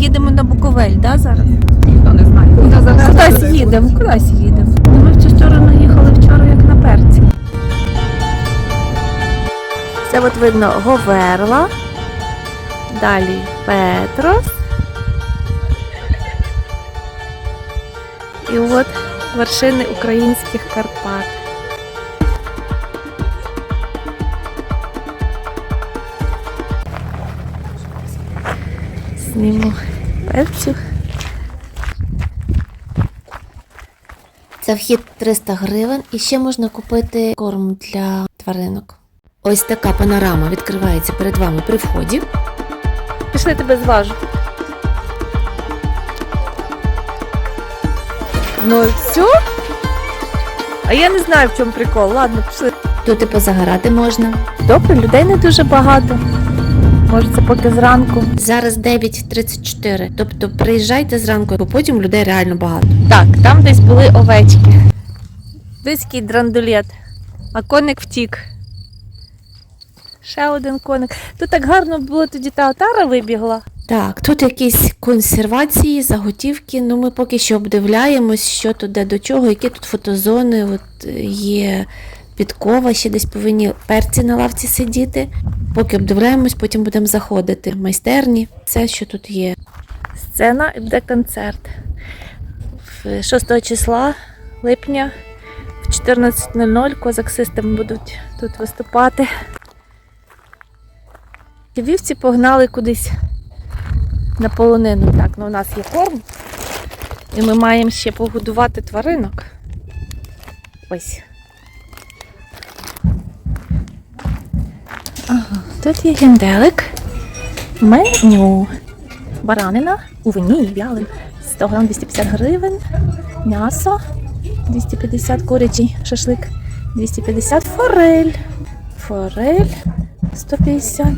їдемо на Буковель, да, зараз? Ніхто не знає. Куди зараз Кудись їдемо, кудись їдемо. Ну, Ми в цю сторону їхали вчора, як на перці. Це от видно Говерла, далі Петрос. І от вершини українських Карпат. Зніму перцю. Це вхід 300 гривень і ще можна купити корм для тваринок. Ось така панорама відкривається перед вами при вході. Пішли тебе зважу. Ну і все? А я не знаю, в чому прикол. Ладно, пішли. Тут і позагорати можна. Добре, людей не дуже багато. Може, це поки зранку. Зараз 9.34, тобто приїжджайте зранку, бо потім людей реально багато. Так, там десь були овечки. Десь який драндулет. А коник втік. Ще один коник. Тут так гарно було тоді та отара вибігла. Так, тут якісь консервації, заготівки. Ну ми поки що обдивляємось, що тут де до чого, які тут фотозони. От е, є підкова, ще десь повинні перці на лавці сидіти. Поки обдивляємось, потім будемо заходити. Майстерні, все, що тут є. Сцена і концерт. 6 числа липня в 14.00 Козак Систем будуть тут виступати. І Вівці погнали кудись на полонину. Так, ну у нас є корм. І ми маємо ще погодувати тваринок. Ось. Ага, тут є генделик. Меню. Баранина у вині і вялим. 100 грам 250 гривень. М'ясо 250 курячий шашлик. 250 форель. Форель 150.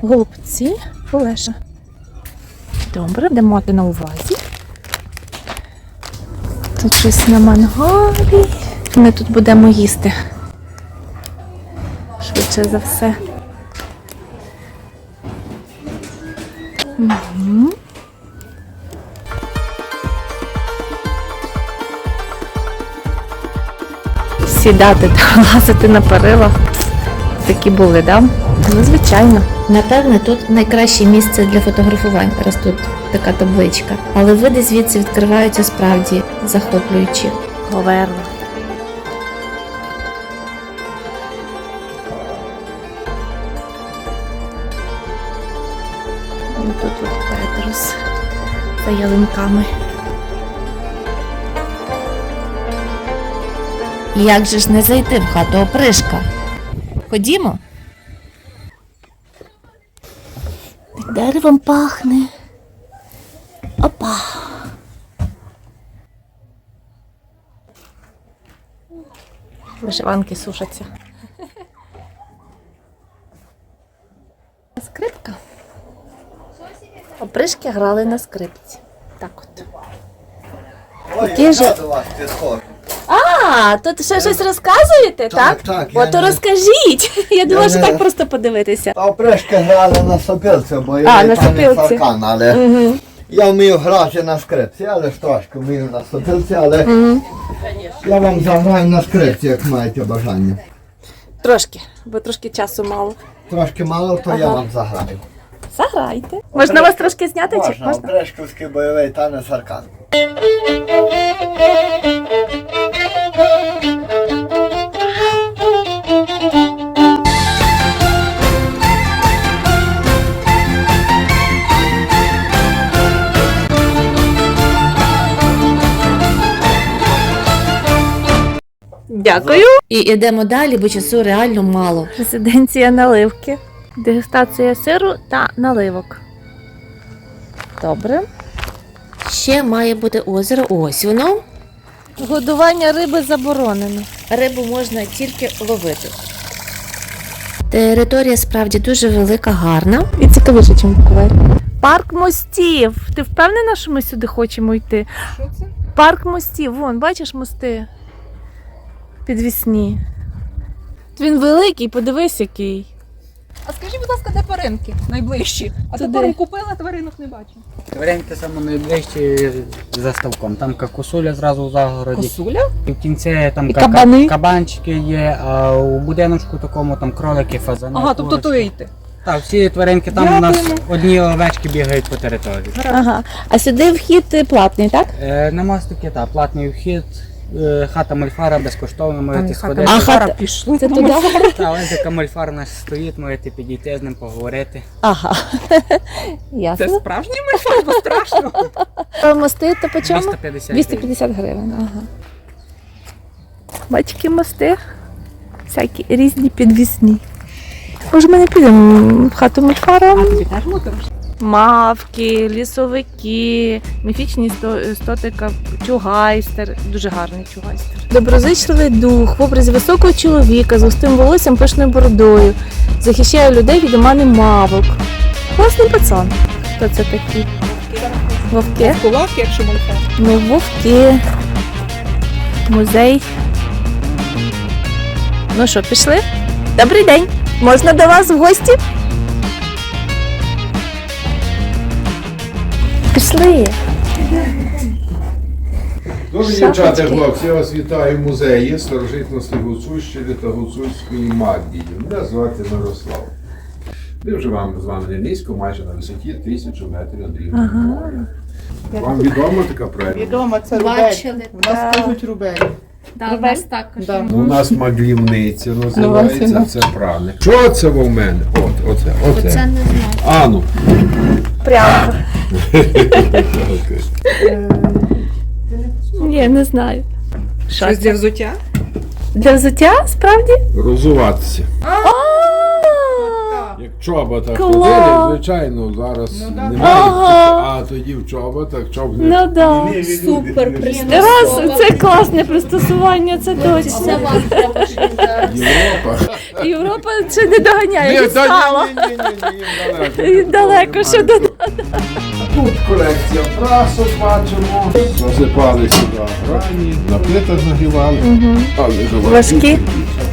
Голубці фулеша. Добре, будемо мати на увазі. Тут щось на мангалі. Ми тут будемо їсти. Швидше за все. Сідати та лазити на перила. Такі були, да? Ну, звичайно. Напевне, тут найкраще місце для фотографувань, раз тут така табличка. Але види звідси відкриваються справді захоплюючі. Говерла. За ялинками. Як же ж не зайти в хату опришка? Ходімо. Під деревом пахне. Опа. Вишиванки сушаться. Скрипка. Опришки грали на скрипці. Так от. Які ж- до вас підходжу. А, тут ще щось розказуєте, так? Так, так, я От то не- розкажіть. Я думала, що не- так просто подивитися. Та опришки грали на сопілці, бо я на не сопілці. фаркан, але я вмію грати на скрипці, але ж трошки вмію на сопілці, але я вам заграю на скрипці, як маєте бажання. Трошки, бо трошки часу мало. Трошки мало, то я вам заграю. Заграйте. Можна вас трошки зняти? Чи? Можна, Можна? опришківський бойовий танець аркан. Дякую. І йдемо далі, бо часу реально мало. Резиденція наливки. Дегустація сиру та наливок. Добре. Ще має бути озеро. Ось воно. Годування риби заборонено. Рибу можна тільки ловити. Територія справді дуже велика, гарна. І цікавіше, ніж Буковель. Парк мостів. Ти впевнена, що ми сюди хочемо йти? Що це? Парк мостів. Вон, бачиш мости? Підвісні. Він великий, подивись який. А скажіть, будь ласка, де тваринки найближчі? А Туди. то корм купила, тваринок не бачу. Тваринки саме найближчі за ставком. Там кокосуля зразу в загороді. Косуля? І в кінці там І ка- кабани? кабанчики є, а у будиночку такому там кролики, фазани. Ага, тобто то курочки. йти. Так, всі тваринки там у нас Дякуємо. одні овечки бігають по території. Ага. А сюди вхід е, платний, так? Е, на мостики, так, платний вхід, хата мольфара безкоштовно можете сходити. А хата пішли. Це туди? Та ось яка мольфар у нас стоїть, можете підійти з ним поговорити. Ага. Це справжній мишак, бо страшно. Мости то по чому? 250 250 гривень. Ага. Бачки мости. Всякі різні підвісні. Може, ми не підемо в хату Мольфара? тобі теж мотивиш? Мавки, лісовики, міфічні сто- стотика, чугайстер, дуже гарний чугайстер. Доброзичливий дух в образі високого чоловіка з густим волоссям пишною бородою. Захищає людей від омани мавок. Класний пацан. Хто це такий? Вовки? Кулак, якщо мольфар. Ну, вовки. Музей. Ну що, пішли? Добрий день! Можна до вас в гості? Пішли. Добрі дівчата, хлопці, я вас вітаю в музеї старожитності Гуцульщини та Гуцульської магії. Мене звати Мирослав. Ми вже вам з вами не низько, майже на висоті тисячу метрів над рівнем моря. Вам відома така проекта? Відомо, це рубель. Бачили. У нас кажуть рубель. Да, у нас також. Да. У нас маглівниця називається, Ну, це праник. Що це в мене? От, оце, оце. Це не знаю. Ану. Прямо. Ні, не знаю. Щось це? для взуття? Для взуття, справді? Розуватися. А! Як чобота Клас! ходили, звичайно, зараз Ну, да. немає, Ага. а тоді в чоботах чоботи. Ну да. Супер Раз, це класне пристосування, це точно. Вам треба ще зараз. Європа. Європа ще не доганяє, Ні, відстала. ні, ні, ні, ні, ні, далеко. Далеко ще до колекція прасок бачимо. Засипали сюди грані, на плитах нагрівали. Але. Важкі?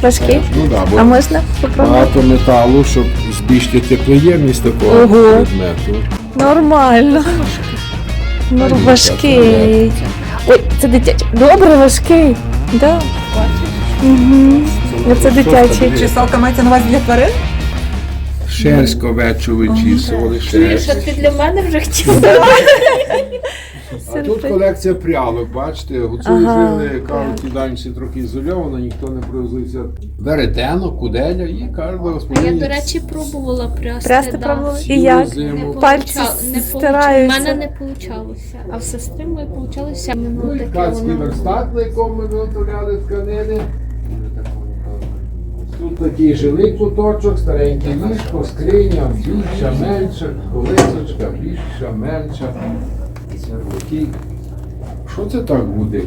Важкі? Ну да, А можна попробувати? багато металу, щоб збільшити теплоємність такого Ого. предмету. Нормально. Ну, важкий. Ой, це дитячий. Добре, важкий. Да. Угу. Це дитячий. Чесалка мається на увазі для тварин? Шерсть ковечу вичісували, а ти для мене вже хотів? А тут колекція прялок, бачите, гуцули жили, кажуть, трохи ізольовано, ніхто не привозився. Веретено, куделя і кожна Я, господиня. до речі, пробувала прясти. Прясти да. пробували? І цілу як? зиму. Не Пальці получа- не получа- У мене не вийшло. А в сестри моєї вийшло. Ну Ну, і ткацький верстат, на якому ми виготовляли тканини. Тут такий жилий куточок, старенький ліжко, скриня, більша, менша, колесочка, більша, менша. Серваки. Що це так буде?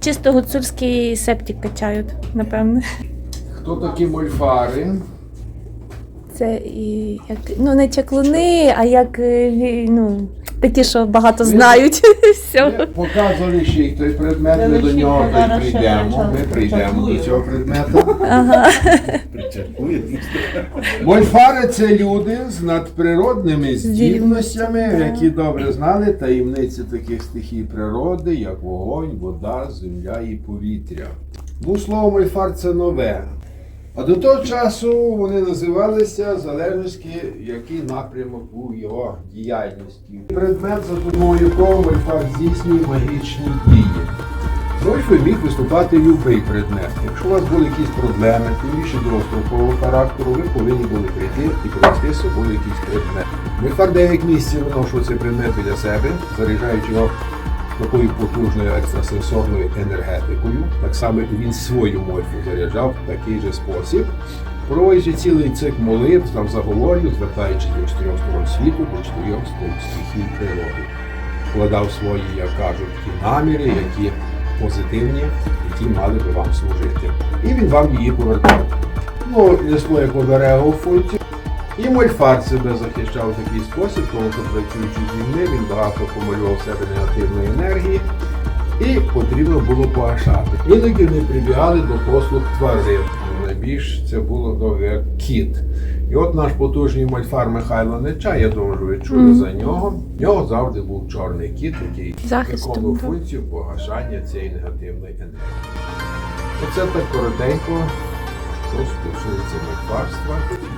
Чисто гуцульський септик качають, напевне. Хто такі мольфари? Це і як ну не чаклуни, а як е, ну, такі, що багато знають. Все. Показували ще й той предмет, ми до нього то й прийдемо. Ми прийдемо до цього предмету. Ага. Мольфари це люди з надприродними здібностями, які добре знали таємниці таких стихій природи, як вогонь, вода, земля і повітря. Ну, слово мольфар це нове. А до того часу вони називалися залежності, який напрямок був його діяльності. Предмет, за допомогою якого мольфар здійснює магічні дії. Мольфою міг виступати будь-який предмет. Якщо у вас були якісь проблеми, тим більше довгострокового характеру, ви повинні були прийти і принести з собою якийсь предмет. Мольфар 9 місяців виношував цей предмет біля себе, заряджаючи його такою потужною екстрасенсорною енергетикою. Так само він свою мольфу заряджав в такий же спосіб. Проводячи цілий цикл молитв, там заговорів, звертаючись до чотирьох сторон світу, до чотирьох стихій природи вкладав свої, як кажуть, ті наміри, які позитивні, які мали би вам служити. І він вам її повертав. Ну, несло як оберегу функцію. І Мольфар себе захищав в такий спосіб, тому що працюючи з людьми, він багато помалював себе негативної енергії, і потрібно було погашати. Іноді вони прибігали до послуг тварин. Найбільш це було довго кіт. І от наш потужний мольфар Михайло Неча, я думаю, що ви чули за нього. В нього завжди був чорний кіт, який виконував функцію погашання цієї негативної енергії. Оце так коротенько, що стосується мольфарства.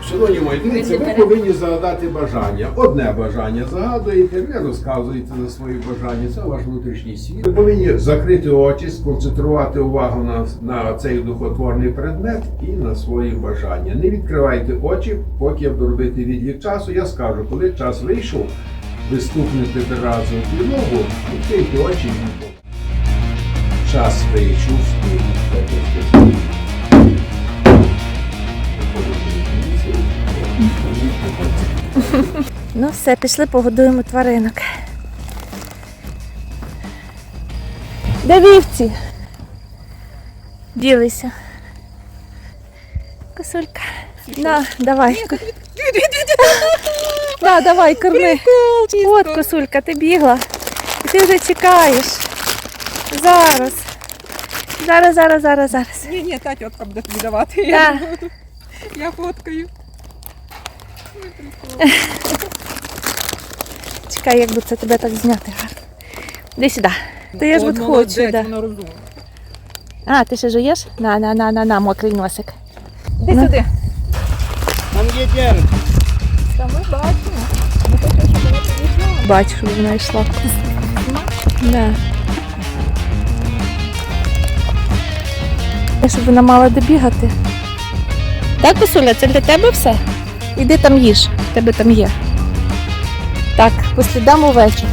Шановні мої, дивіться, ви повинні загадати бажання. Одне бажання загадуєте, ви розказуєте за свої бажання, це ваш внутрішній світ. Ви повинні закрити очі, сконцентрувати увагу на, на цей духотворний предмет і на свої бажання. Не відкривайте очі, поки я буду робити відлік часу. Я скажу, коли час вийшов, ви стукнете рази підлогу, відкрийте очі і час вийшов, стукнете. Ну все, пішли погодуємо тваринок. Де вівці? Ділися. Косулька. На, давай. Да, давай, корми. От, косулька, ти бігла. І ти вже чекаєш. Зараз. Зараз, зараз, зараз, зараз. Ні, ні, та тітка буде тобі давати. Я фоткаю. Чекай, як би це тебе так зняти гарно. Іди сюди. Та я ж от хочу. Да. А, ти ще жуєш? На, на, на, на, на, мокрий носик. Іди сюди. Там є дерев. Та ми бачимо. Ми хочемо, щоб вона підійшла. Бачу, що вона йшла. Да. Щоб вона мала добігати. Так, Косуля, це для тебе все? Іди там їж, тебе там є. Так, по овечок.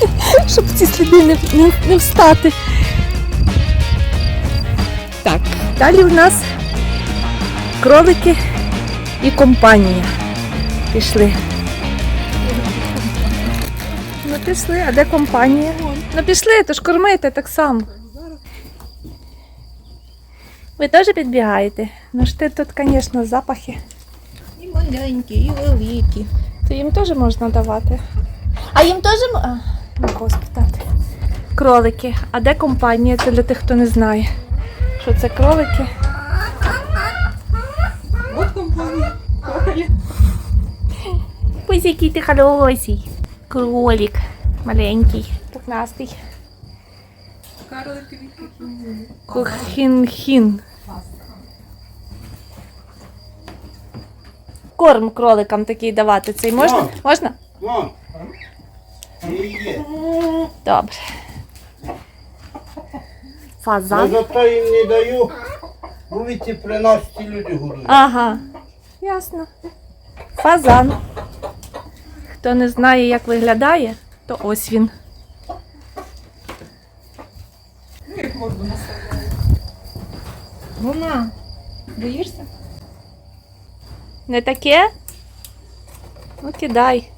Щоб ці сліди не, не, не встати. Так, далі у нас кролики і компанія. Пішли. Ну пішли, а де компанія? Ну пішли, то ж кормити так само. Ви теж підбігаєте? Ну ж ти тут, звісно, запахи. І маленькі, і великі. То їм теж можна давати. А їм теж кого спитати. Кролики. А де компанія? Це для тих, хто не знає. Що це кролики? От компанія. Ось який ти хороший. Кролик. Маленький. Пухнастий. Карлики від Кохін-хін. Корм кроликам такий давати. Цей можна? Можна? Добре. Я Фазан. зато їм не даю, бо ви ці приносите люди годують. Ага. Ясно. Фазан. Хто не знає, як виглядає, то ось він. Як морду наставляє. Вона. Боїшся? Не таке? Ну, кидай.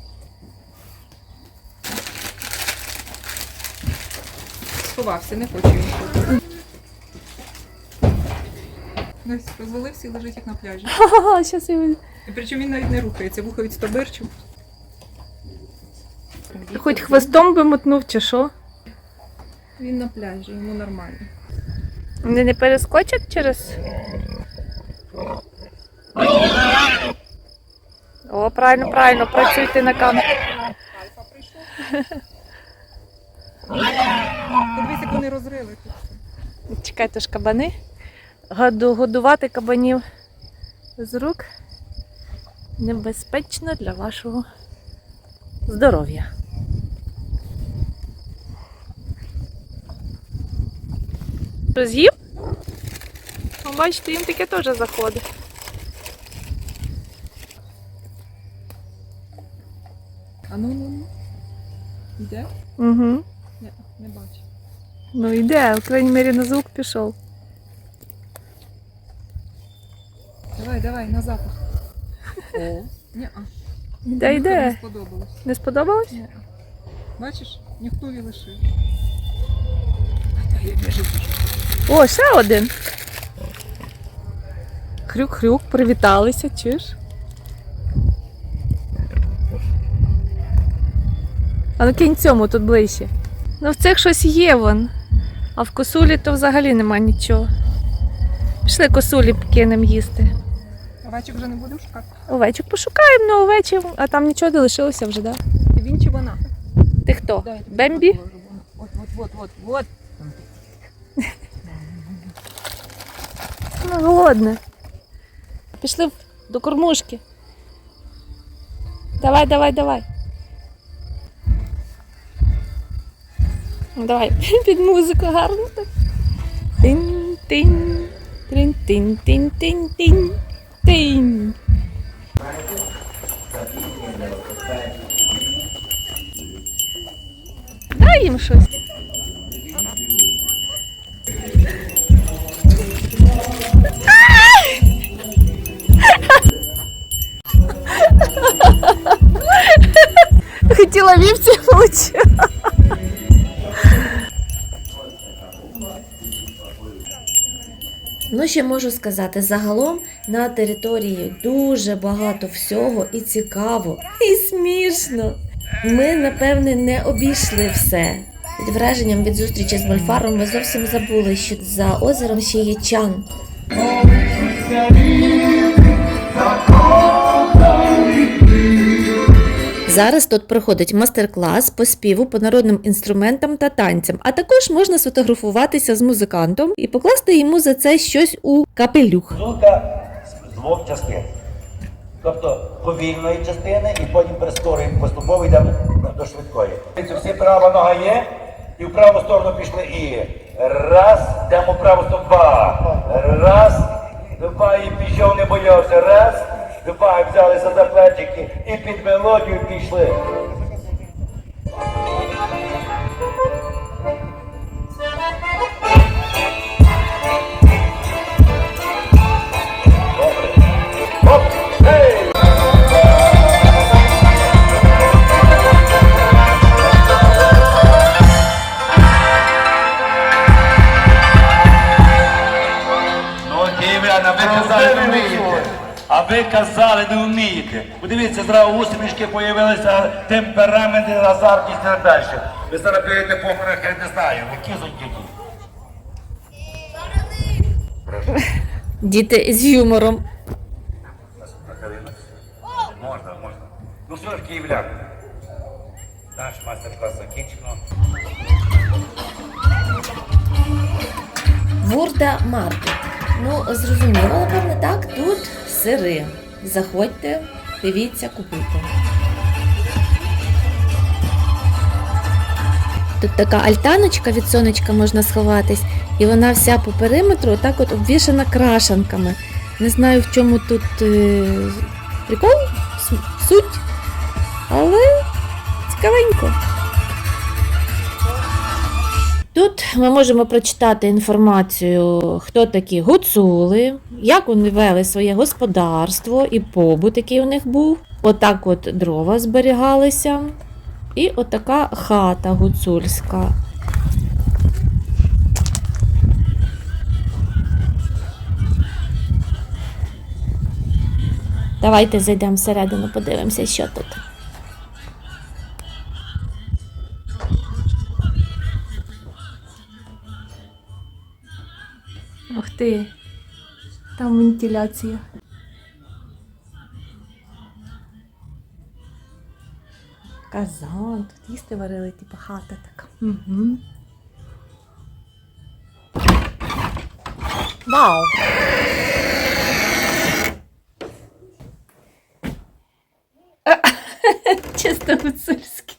Сховався, не хочу його. Ось розвалився і лежить як на пляжі. Ха-ха, щас я... І причому він навіть не рухається, вуха від стобирчу. Хоч хвостом би мотнув, чи що? Він на пляжі, йому нормально. Вони не перескочать через. О, правильно, правильно, працюйте на камеру. Подивись, як вони розрили тут. Чекайте ж кабани. Году- Годувати кабанів з рук небезпечно для вашого здоров'я. Що, з'їв? Ну, бачите, їм таке теж заходить. А ну ну ну. Йде? Угу. Ні, не бачу. Ну йде, в крайній мірі на звук пішов. Давай, давай, на запах. О. Ні, а. Йде, Не сподобалось. Не сподобалось? Ні. Бачиш, ніхто не лишив. О, ще один. Хрюк-хрюк, привіталися, чуєш? А ну кинь цьому тут ближче. Ну в цих щось є вон. А в косулі то взагалі нема нічого. Пішли косулі кинемо їсти. Овечок вже не будемо шукати. Овечок пошукаємо, ну овечі, а там нічого не лишилося вже, так? да? Він чи вона? Ти хто? Бембі? От, от, от, от, от. Ну, голодне. Пішли до кормушки. Давай, давай, давай. Ну, Давай, під музику гарно так. Тин, тин, тин, тин, тин, тин, тин, тин. Дай їм щось. Вівці получила. Ну, ще можу сказати, загалом на території дуже багато всього і цікаво, і смішно. Ми, напевне, не обійшли все. Під враженням від зустрічі з Мольфаром ми зовсім забули, що за озером ще є чан. Зараз тут проходить майстер-клас по співу по народним інструментам та танцям, а також можна сфотографуватися з музикантом і покласти йому за це щось у капелюх. Музика з двох частин. Тобто повільної частини і потім прискорюємо поступово йдемо до швидкої. Всі права нога є, і в праву сторону пішли і раз, йдемо в праву сторону, два, раз, два, і пішов, не боявся, раз, два, взялися за плечики і під мелодію пішли. Ви казали, не вмієте. Подивіться, зразу усмішки появилися, темперамент, азартність і так далі. Ви зараз п'єте похорах, я не знаю, ви кізоньки ті. Діти з юмором. Можна, можна. Ну що ж, київлян, наш майстер-клас закінчено. Вурда маркет. Ну, зрозуміло, напевне, так. Тут сири. Заходьте, дивіться, купуйте. Тут така альтаночка від сонечка можна сховатись, і вона вся по периметру так от обвішана крашанками. Не знаю, в чому тут е, прикол, суть, але цікавенько. Тут ми можемо прочитати інформацію, хто такі гуцули, як вони вели своє господарство і побут, який у них був. Отак от дрова зберігалися. І отака хата гуцульська. Давайте зайдемо всередину, подивимося, що тут. Ти. Там вентиляція. Казан, тут їсти варили, типу хата така. Угу. Вау! Чисто гуцульське.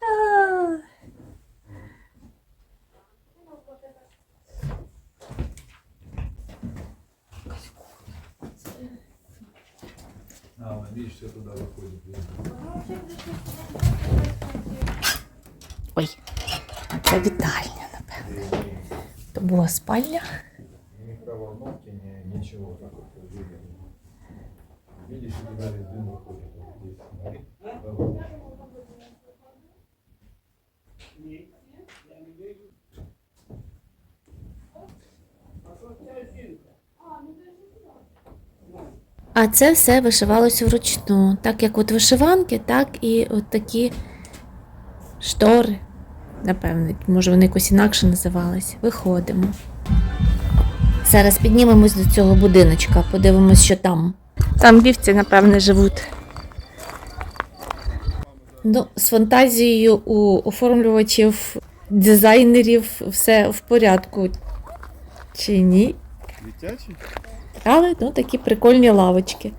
А. Ой, це вітальня, напевне. То спальня. А це все вишивалося вручну. Так як от вишиванки, так і от такі штори. Напевне, може вони якось інакше називались. Виходимо. Зараз піднімемось до цього будиночка, подивимось, що там. Там вівці, напевне, живуть. Ну, з фантазією у оформлювачів, дизайнерів все в порядку. Чи ні? Дитячий? Але ну, такі прикольні лавочки.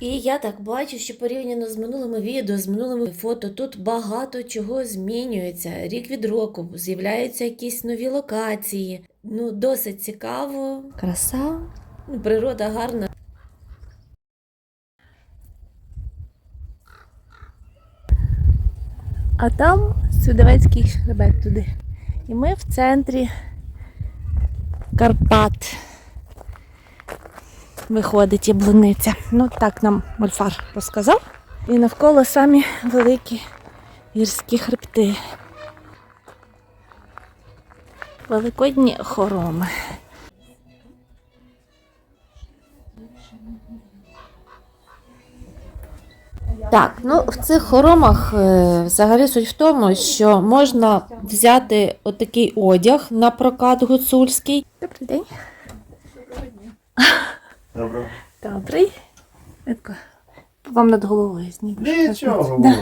І я так бачу, що порівняно з минулими відео, з минулими фото, тут багато чого змінюється. Рік від року з'являються якісь нові локації. Ну, досить цікаво. Краса, ну, природа гарна. А там Свідовецький хребет туди. І ми в центрі Карпат. Виходить яблуниця. Ну так нам Мольфар розказав. І навколо самі великі гірські хребти. Великодні хороми. Так, ну в цих хоромах е, взагалі суть в тому, що можна взяти отакий одяг на прокат гуцульський. Добрий день. Добрий. Добрий. Вам над головою зніму. Нічого, Да.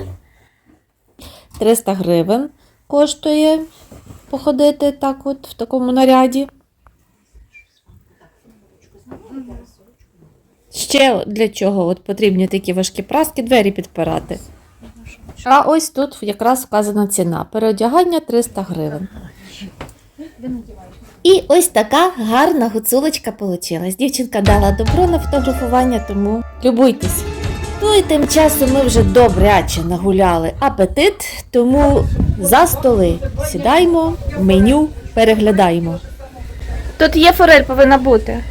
300 гривень коштує походити так от в такому наряді. Ще для чого от потрібні такі важкі праски, двері підпирати. А ось тут якраз вказана ціна. Переодягання 300 гривень. І ось така гарна гуцулочка получилась. Дівчинка дала добро на фотографування, тому любуйтесь. Ну і тим часом ми вже добряче нагуляли апетит, тому за столи сідаємо, меню переглядаємо. Тут є форель, повинна бути.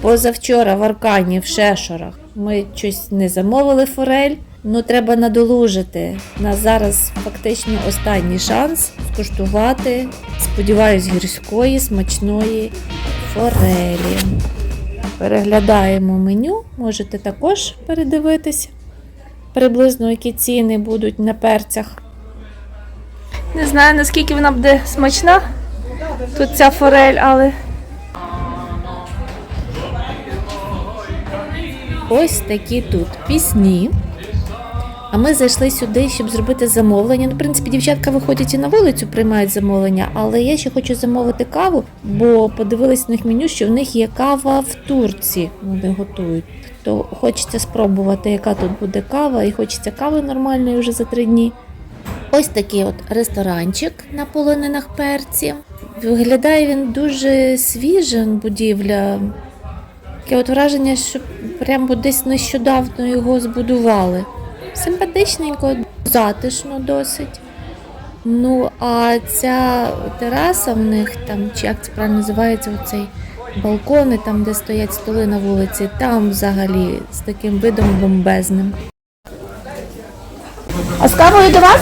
Позавчора в Аркані в Шешорах ми щось не замовили форель. Ну треба надолужити. У нас зараз фактично останній шанс скуштувати, сподіваюсь, гірської смачної форелі. Переглядаємо меню, можете також передивитися приблизно, які ціни будуть на перцях. Не знаю, наскільки вона буде смачна. Тут ця форель, але Ось такі тут пісні. А ми зайшли сюди, щоб зробити замовлення. Ну, в принципі, дівчатка виходять і на вулицю, приймають замовлення, але я ще хочу замовити каву, бо подивилась на них меню, що в них є кава в Турції. Вони готують. То хочеться спробувати, яка тут буде кава, і хочеться кави нормальної вже за три дні. Ось такий от ресторанчик на полонинах перці. Виглядає він дуже свіжим, будівля. Таке от враження, що прямо десь нещодавно його збудували. Симпатичненько, затишно досить. Ну, а ця тераса в них там, чи як це правильно називається, оцей балкони, там, де стоять столи на вулиці, там взагалі з таким видом бомбезним. А з кавою до вас?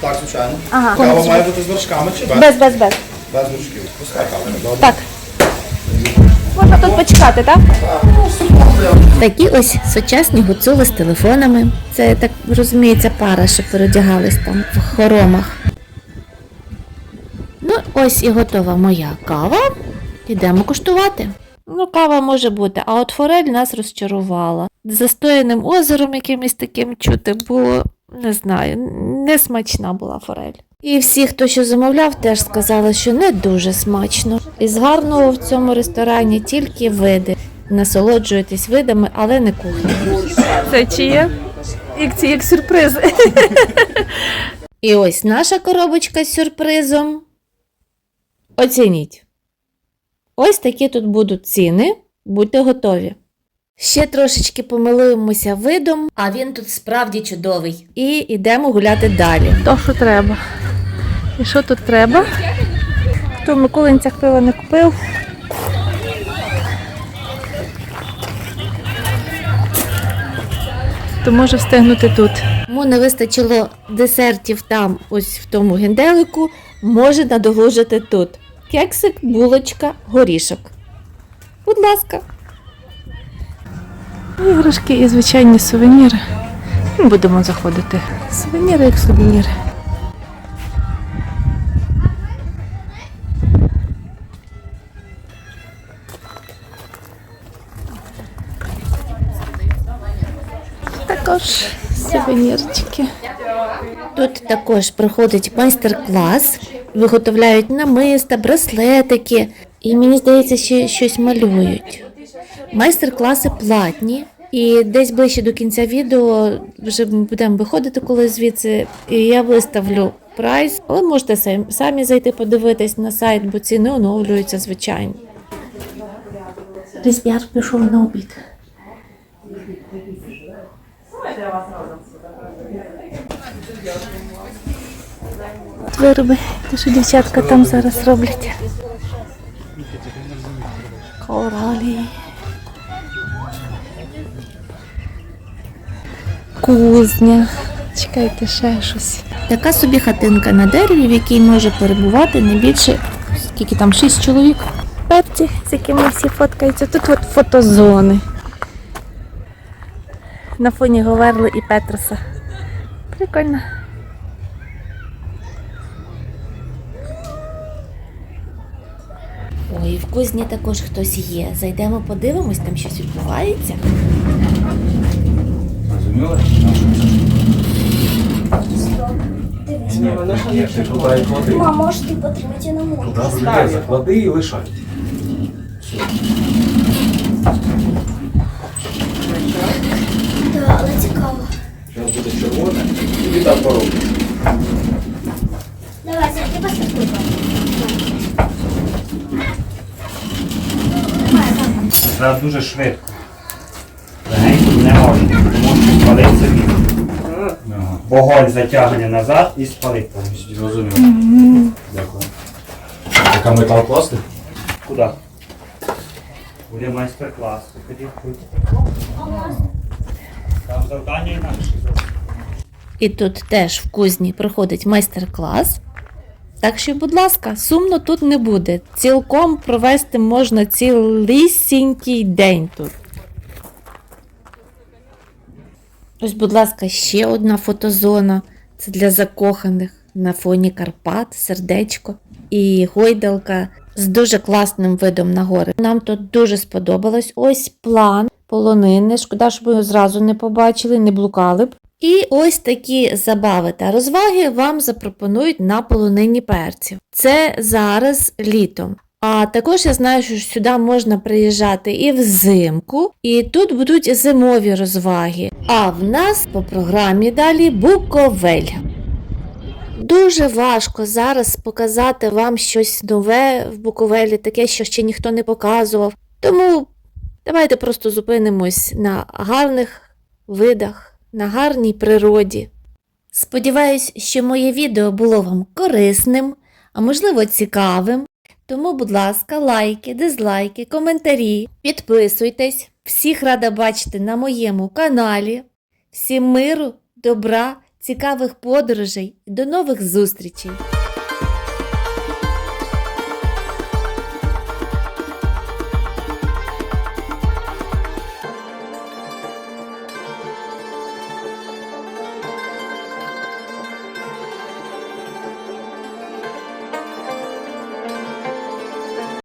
Так, звичайно. Ага. Кава має бути з вершками чи без? Без, без, без. Без вершків. Пускай кава. Добре. Так. Можна тут почекати, так? Такі ось сучасні гуцули з телефонами. Це так розуміється пара, що передягались там в хоромах. Ну, ось і готова моя кава. Ідемо куштувати. Ну, кава може бути, а от форель нас розчарувала. Застояним озером якимось таким чути було, не знаю, не смачна була форель. І всі, хто що замовляв, теж сказали, що не дуже смачно. Із гарного в цьому ресторані тільки види. Насолоджуєтесь видами, але не кухнею. Це чи є? Як ці як сюрпризи. І ось наша коробочка з сюрпризом. Оцініть. Ось такі тут будуть ціни. Будьте готові. Ще трошечки помилуємося видом, а він тут справді чудовий. І йдемо гуляти далі. То, що треба. І що тут треба? Хто в Миколинцях пива не купив? То може встигнути тут. Йому не вистачило десертів там, ось в тому генделику, може надолужити тут. Кексик, булочка, горішок. Будь ласка. Іграшки і звичайні сувеніри. Будемо заходити. Сувеніри як сувеніри. Також сувенірчики. Тут також проходить майстер-клас, виготовляють намиста, браслетики, і мені здається, ще щось малюють. Майстер-класи платні, і десь ближче до кінця відео вже ми будемо виходити коли звідси, і я виставлю прайс, але можете самі- зайти подивитись на сайт, бо ціни оновлюються, звичайно. Різбяр пішов на обід. Вироби, те, що дівчатка там зараз роблять. Коралі. Кузня. Чекайте ще щось. Така собі хатинка на дереві, в якій може перебувати не більше скільки там, шість чоловік. Перці, з якими всі фоткаються. Тут от фотозони. На фоні Говерли і Петроса. Прикольно. Ой, в кузні також хтось є. Зайдемо, подивимось, там щось відбувається. Зрозуміло? Мам, можеш ти потримати на мову? Заклади і лишай. Так, але цікаво. Зараз буде червоне, і так поробиш. Давай, Сергій, посвітлюй. Треба дуже швидко. Легенько не можна, тому що спалить собі. Вогонь затягне назад і спалить повністю. Зрозуміло. Дякую. Така метал класти? Куди? Буде майстер-клас. Там завдання інакше. І тут теж в кузні проходить майстер-клас. Так що, будь ласка, сумно тут не буде. Цілком провести можна цілісінький день тут. Ось, будь ласка, ще одна фотозона. Це для закоханих на фоні Карпат, сердечко і гойдалка з дуже класним видом на гори. Нам тут дуже сподобалось. Ось план полонини. Шкода, щоб ви його зразу не побачили, не блукали б. І ось такі забави та розваги вам запропонують на полонині перців. Це зараз літом. А також я знаю, що сюди можна приїжджати і взимку, і тут будуть зимові розваги. А в нас по програмі далі Буковель. Дуже важко зараз показати вам щось нове в Буковелі, таке, що ще ніхто не показував. Тому давайте просто зупинимось на гарних видах, на гарній природі. Сподіваюсь, що моє відео було вам корисним, а можливо цікавим. Тому, будь ласка, лайки, дизлайки, коментарі, підписуйтесь. Всіх рада бачити на моєму каналі. Всім миру, добра, цікавих подорожей і до нових зустрічей!